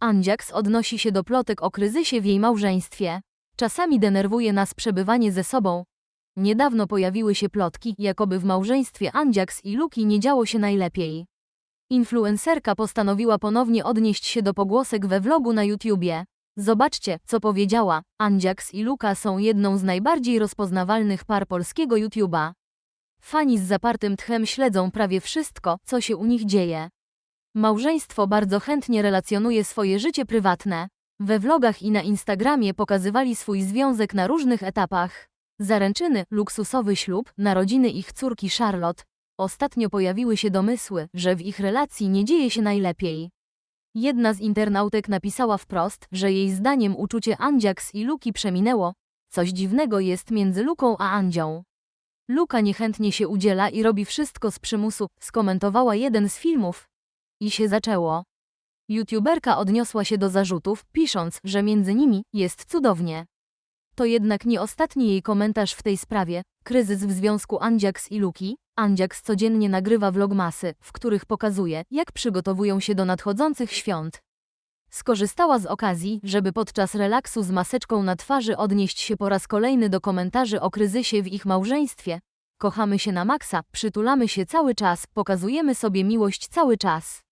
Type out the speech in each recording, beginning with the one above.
Andziaks odnosi się do plotek o kryzysie w jej małżeństwie. Czasami denerwuje nas przebywanie ze sobą. Niedawno pojawiły się plotki, jakoby w małżeństwie Andziaks i Luki nie działo się najlepiej. Influencerka postanowiła ponownie odnieść się do pogłosek we vlogu na YouTubie. Zobaczcie, co powiedziała. Andziaks i Luka są jedną z najbardziej rozpoznawalnych par polskiego YouTuba. Fani z zapartym tchem śledzą prawie wszystko, co się u nich dzieje. Małżeństwo bardzo chętnie relacjonuje swoje życie prywatne. We vlogach i na Instagramie pokazywali swój związek na różnych etapach. Zaręczyny, luksusowy ślub, narodziny ich córki Charlotte. Ostatnio pojawiły się domysły, że w ich relacji nie dzieje się najlepiej. Jedna z internautek napisała wprost, że jej zdaniem uczucie Andziaks i Luki przeminęło. Coś dziwnego jest między Luką a Andzią. Luka niechętnie się udziela i robi wszystko z przymusu, skomentowała jeden z filmów. I się zaczęło. YouTuberka odniosła się do zarzutów, pisząc, że między nimi jest cudownie. To jednak nie ostatni jej komentarz w tej sprawie. Kryzys w związku Andziaks i Luki. Andziaks codziennie nagrywa vlogmasy, w których pokazuje, jak przygotowują się do nadchodzących świąt. Skorzystała z okazji, żeby podczas relaksu z maseczką na twarzy odnieść się po raz kolejny do komentarzy o kryzysie w ich małżeństwie. Kochamy się na maksa, przytulamy się cały czas, pokazujemy sobie miłość cały czas.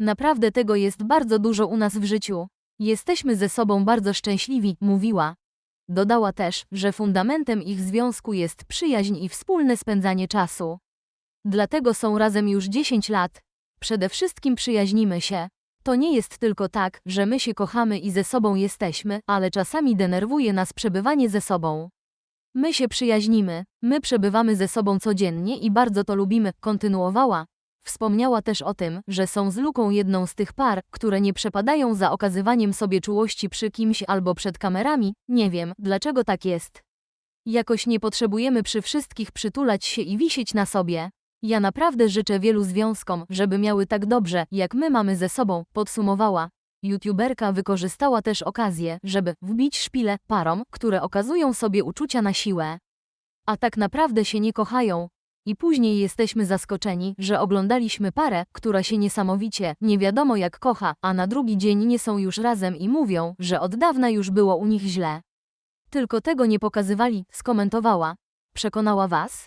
Naprawdę tego jest bardzo dużo u nas w życiu. Jesteśmy ze sobą bardzo szczęśliwi, mówiła. Dodała też, że fundamentem ich związku jest przyjaźń i wspólne spędzanie czasu. Dlatego są razem już 10 lat. Przede wszystkim przyjaźnimy się. To nie jest tylko tak, że my się kochamy i ze sobą jesteśmy, ale czasami denerwuje nas przebywanie ze sobą. My się przyjaźnimy, my przebywamy ze sobą codziennie i bardzo to lubimy, kontynuowała. Wspomniała też o tym, że są z Luką jedną z tych par, które nie przepadają za okazywaniem sobie czułości przy kimś albo przed kamerami, nie wiem, dlaczego tak jest. Jakoś nie potrzebujemy przy wszystkich przytulać się i wisieć na sobie. Ja naprawdę życzę wielu związkom, żeby miały tak dobrze, jak my mamy ze sobą, podsumowała. YouTuberka wykorzystała też okazję, żeby wbić szpilę parom, które okazują sobie uczucia na siłę. A tak naprawdę się nie kochają. I później jesteśmy zaskoczeni, że oglądaliśmy parę, która się niesamowicie, nie wiadomo jak kocha, a na drugi dzień nie są już razem i mówią, że od dawna już było u nich źle. Tylko tego nie pokazywali, skomentowała. Przekonała was?